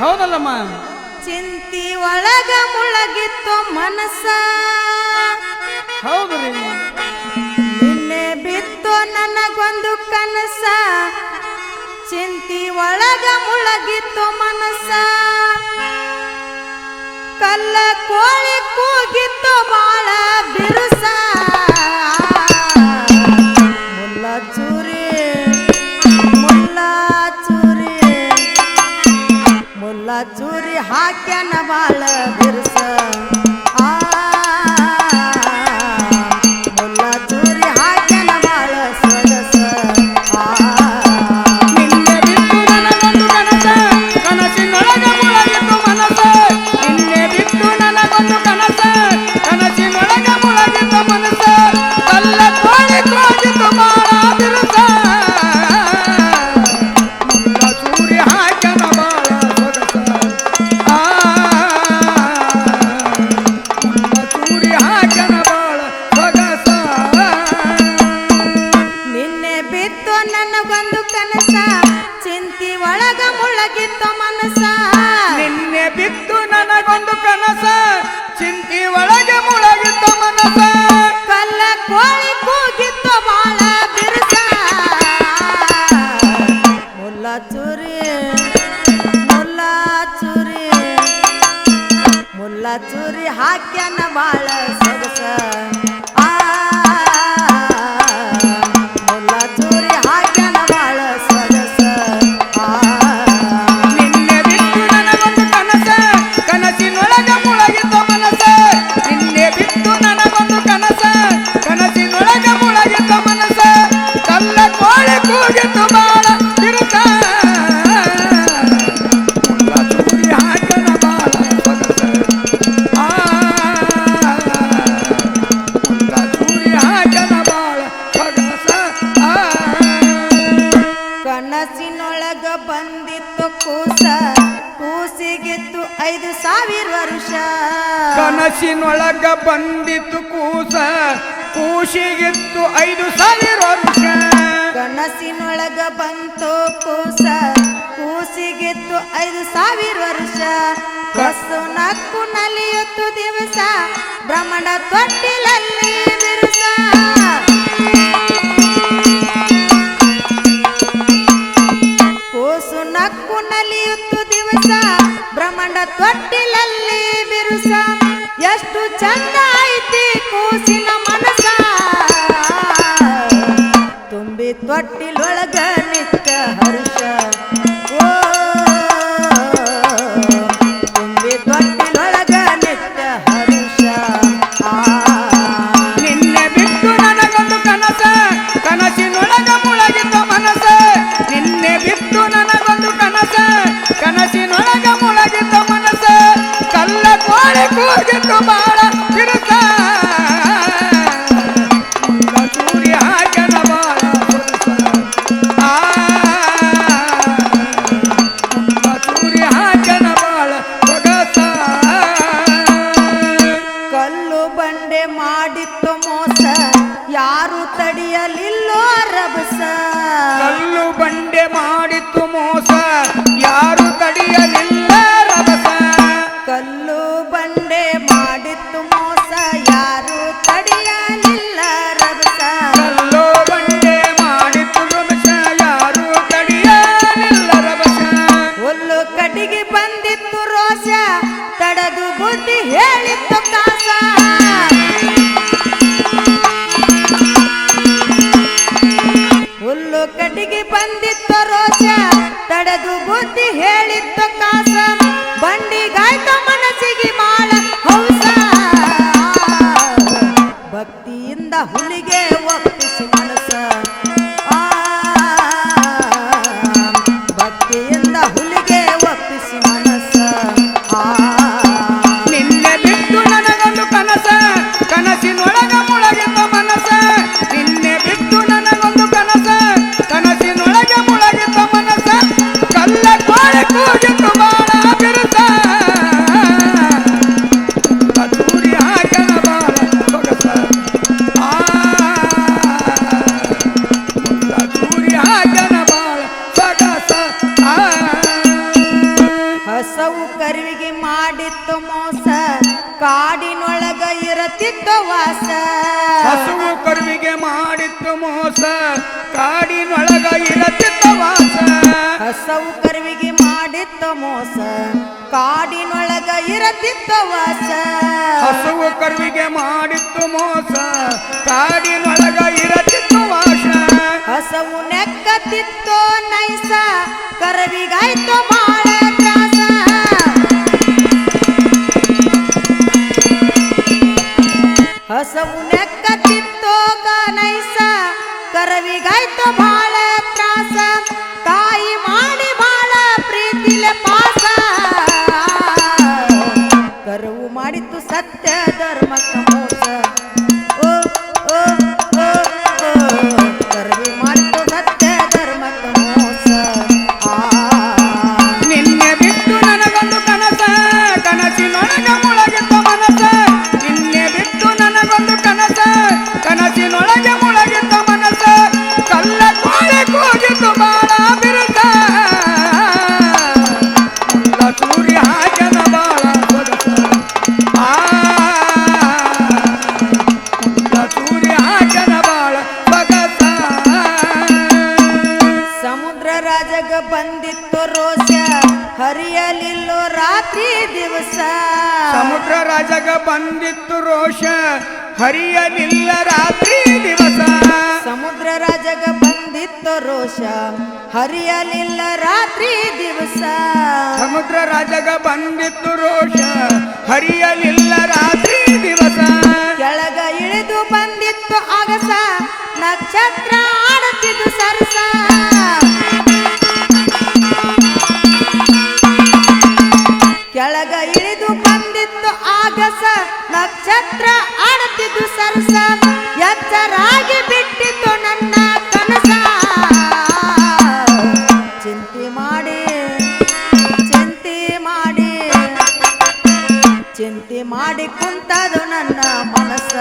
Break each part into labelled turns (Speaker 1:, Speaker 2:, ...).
Speaker 1: ಹೌದಲ್ಲಮ್ಮ
Speaker 2: ಚಿಂತಿ ಒಳಗ ಮುಳಗಿತ್ತು ಮನಸ್ಸ
Speaker 1: ಹೌದು
Speaker 2: ನಿನ್ನೆ ಬಿತ್ತು ನನಗೊಂದು ಕನಸ. ಚಿಂತಿ ಒಳಗ ಮುಳಗಿತ್ತು ಮನಸ್ಸ ಕಲ್ಲ ಕೋಳಿ ಕೂಗಿತ್ತು ಬಾಳ ಬಿರುಸಾ. ಮನಸ್ಸಿನೊಳಗ ಬಂದಿತ್ತು ಕೂಸ. ಕೂಸಿಗಿತ್ತು ಐದು ಸಾವಿರ ವರ್ಷ
Speaker 1: ಕನಸಿನೊಳಗ
Speaker 2: ಬಂತು ಕೂಸ. ಕೂಸಿಗಿತ್ತು ಐದು ಸಾವಿರ ವರ್ಷ. ಬಸ್ಸು ನಕ್ಕು ನಲಿಯುತ್ತು ದಿವಸ. ಬ್ರಹ್ಮಣ ತೊಟ್ಟಿಲಲ್ಲಿ ಬಿರುಸ. ಕೂಸು ನಕ್ಕು ನಲಿಯುತ್ತು ದಿವಸ. ಬ್ರಹ್ಮಣ ತೊಟ್ಟಿಲಲ್ಲಿ ಬಿರುಸ. ಎಷ್ಟು ಚಂದ ಐತಿ ಕೂಸಿನ ಮನಸ ತುಂಬಿ
Speaker 1: ತೊಟ್ಟಿಲು 나
Speaker 2: 홀리 ಮಾಡಿತ್ತ ಮೋಸ
Speaker 1: ಕಾಡಿನೊಳಗ ಇರತಿತ್ತ ವಾಸ.
Speaker 2: ಹಸುವು ಕರುವಿಗೆ ಮಾಡಿತ್ತು ಮೋಸ ಕಾಡಿನೊಳಗ ಇರತಿತ್ತು ವಾಸ.
Speaker 1: ಹಸವು
Speaker 2: ನೆಕ್ಕತ್ತಿತ್ತೋ ನೈಸ ಕರವಿಗಾಯ್ತು ಬಾಳ ತ್ರಾಸ. ಹಸವು ನೆಕ್ಕತಿತ್ತೋ ನೈಸ ಕರವಿಗಾಯ್ತು ಬಾಳ ಬಂದಿತ್ತು ರೋಷ. ಹರಿಯಲಿಲ್ಲ ರಾತ್ರಿ ದಿವಸ.
Speaker 1: ಸಮುದ್ರ ರಾಜಗ ಬಂದಿತ್ತು ರೋಷ. ಹರಿಯಲಿಲ್ಲ ರಾತ್ರಿ ದಿವಸ.
Speaker 2: ಸಮುದ್ರ ರಾಜಗ ಬಂದಿತ್ತು ರೋಷ. ಹರಿಯಲಿಲ್ಲ ರಾತ್ರಿ ನಕ್ಷತ್ರ ಆಡುತ್ತಿದ್ದು ಸರಸ, ಎಚ್ಚರಾಗಿ ಬಿಟ್ಟಿತ್ತು ನನ್ನ ಕನಸ. ಚಿಂತೆ ಮಾಡಿ ಚಿಂತೆ ಮಾಡಿ ಚಿಂತೆ ಮಾಡಿ ಕುಂತದು ನನ್ನ ಮನಸ್ಸ.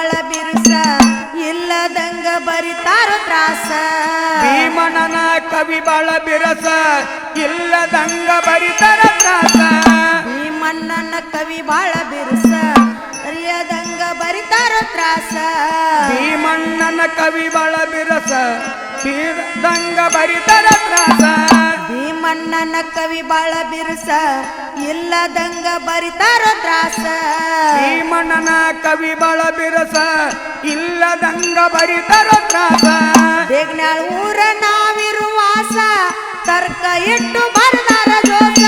Speaker 1: ಬಾಳ ಬಿರುಸ
Speaker 2: ಇಲ್ಲದಂಗ ಬರಿತಾರ ತ್ರಾಸ
Speaker 1: ಭೀಮನನ ಕವಿ ಬಾಳ ಬಿರಸ ಇಲ್ಲದಂಗ ಬರಿತರ ತ್ರಾಸ
Speaker 2: ಭೀಮಣ್ಣನ ಕವಿ ಬಾಳ ಬಿರುಸ ಅರಿಯದಂಗ ಬರಿತಾರ ತ್ರಾಸ
Speaker 1: ಭೀಮಣ್ಣನ ಕವಿ ಬಾಳ ಬಿರಸ ಬೀರದಂಗ ಬರಿತರ ತ್ರಾಸ
Speaker 2: ಭೀಮಣ್ಣನ ಕವಿ ಬಾಳ ಬಿರುಸ ಇಲ್ಲದಂಗ ಬರಿತಾರೋ ತ್ರಾಸ.
Speaker 1: ಭೀಮಣ್ಣನ ಕವಿ ಬಾಳ ಬಿರುಸ ಇಲ್ಲದಂಗ ಬರಿತಾರೋ ತ್ರಾಸ.
Speaker 2: ದೇಗ್ನಾಳ್ ಊರ ನಾವಿರುವಾಸ ತರ್ಕ ಇಟ್ಟು ಬರ್ದಾರ ಜೋಸ.